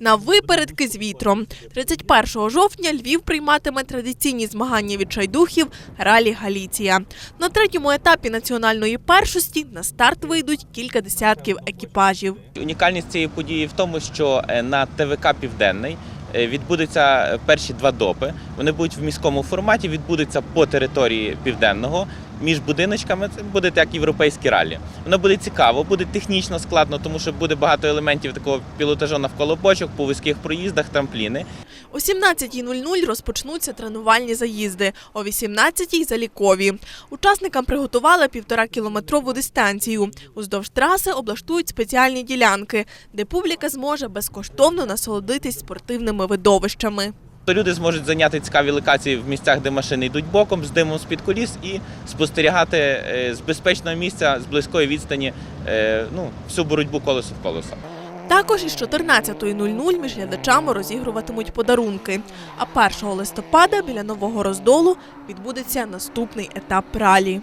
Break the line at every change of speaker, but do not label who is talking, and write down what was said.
На випередки з вітром. 31 жовтня Львів прийматиме традиційні змагання відчайдухів Ралі Галіція. На третьому етапі національної першості на старт вийдуть кілька десятків екіпажів.
Унікальність цієї події в тому, що е, на ТВК Південний е, відбудуться перші два допи. Вони будуть в міському форматі, відбудуться по території південного. Між будиночками це буде як європейські ралі. Воно буде цікаво, буде технічно складно, тому що буде багато елементів такого пілотажу навколо бочок, по вузьких проїздах, трампліни.
О 17.00 розпочнуться тренувальні заїзди, о 18.00 – залікові. Учасникам приготували півторакілометрову дистанцію. Уздовж траси облаштують спеціальні ділянки, де публіка зможе безкоштовно насолодитись спортивними видовищами.
То люди зможуть зайняти цікаві локації в місцях, де машини йдуть боком, з димом з-під коліс і спостерігати е, з безпечного місця, з близької відстані е, ну, всю боротьбу колесо в колесо.
Також із 14.00 між глядачами розігруватимуть подарунки. А 1 листопада біля нового роздолу відбудеться наступний етап ралі.